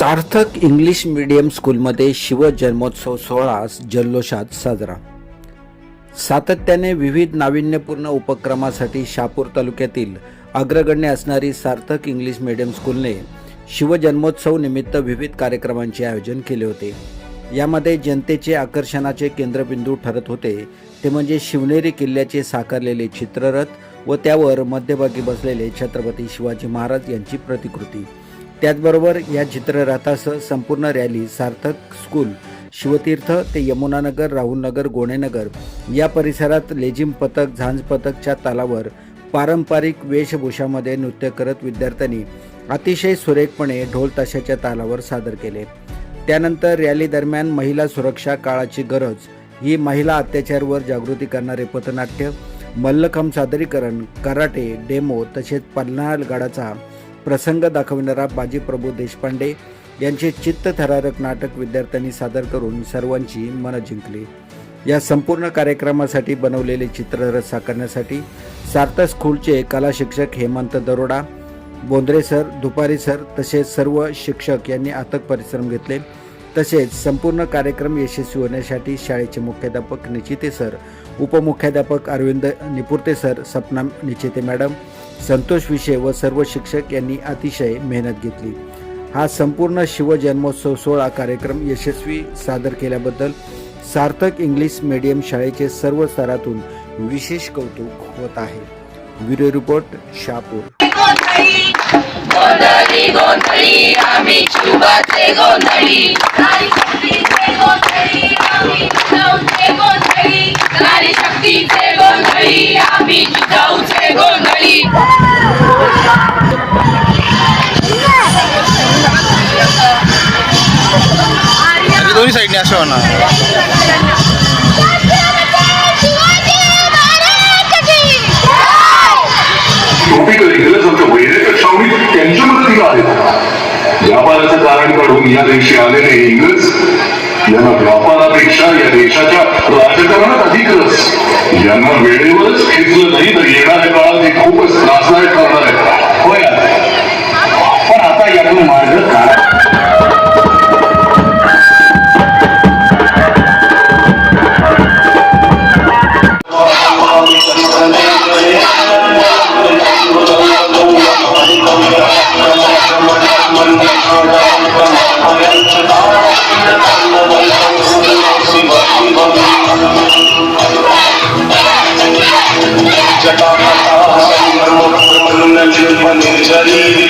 सार्थक English medium स्कूलमध्ये शिवजन्मोत्सव सोहळा जल्लोषात साजरा. सातत्याने विविध नाविन्यपूर्ण उपक्रमासाठी शापूर तालुक्यातील अग्रगण्य असणारी सार्थक इंग्लिश मीडियम स्कूलने शिवजन्मोत्सव निमित्त विविध कार्यक्रमांचे आयोजन केले होते. यामध्ये जनतेचे आकर्षणाचे केंद्रबिंदू ठरत होते. ते म्हणजे शिवनेरी किल्ल्याचे साकारलेले चित्ररथ व त्यावर मध्यभागी बसलेले छत्रपती शिवाजी महाराज यांची प्रतिकृती. त्याचबरोबर या चित्ररथासह संपूर्ण रॅली सार्थक स्कूल शिवतीर्थ ते यमुनानगर राहुलनगर गोणेनगर या परिसरात लेझिम पथक झांज पथकच्या तालावर पारंपरिक वेशभूषामध्ये नृत्य करत विद्यार्थ्यांनी अतिशय सुरेखपणे ढोल ताशाच्या तालावर सादर केले. त्यानंतर रॅली दरम्यान महिला सुरक्षा काळाची गरज ही महिला अत्याचारवर जागृती करणारे पथनाट्य मल्लखांब सादरीकरण कराटे डेमो तसेच पन्हाळगडाचा प्रसंग दाखविणारा बाजीप्रभू देशपांडे यांचे चित्तथरारक नाटक विद्यार्थ्यांनी सादर करून सर्वांची मनं जिंकली. या संपूर्ण कार्यक्रमासाठी बनवलेले चित्ररथ साकारण्यासाठी सार्थक स्कूलचे कला शिक्षक हेमंत दरोडा बोंद्रे सर दुपारी सर तसेच सर्व शिक्षक यांनी अथक परिश्रम घेतले. तसेच संपूर्ण कार्यक्रम यशस्वी होण्यासाठी शाळेचे मुख्याध्यापक निचिते सर उपमुख्याध्यापक अरविंद निपुर्ते सर सपना निचिते मॅडम संतोष विषय व सर्व शिक्षक यांनी अतिशय मेहनत घेतली. हा संपूर्ण शिवजन्मोत्सव सोहळा कार्यक्रम यशस्वी सादर केल्याबद्दल सार्थक इंग्लिश मीडियम शाळेचे सर्व स्तरातून विशेष कौतुक होत आहे. Bureau report Shahapur. गोंधळी दोन्ही साईडने असं होणार. व्यापाराचं कारण काढून या देशी आलेले इंग्रज यांना व्यापारापेक्षा या देशाच्या राजकारणात अधिक रस यांना वेळेवरच खेचलं नाही तर येणाऱ्या काळात हे खूपच त्रासदायक ठरणार आहे होय पण आता यातून मार्ग काय? Jalil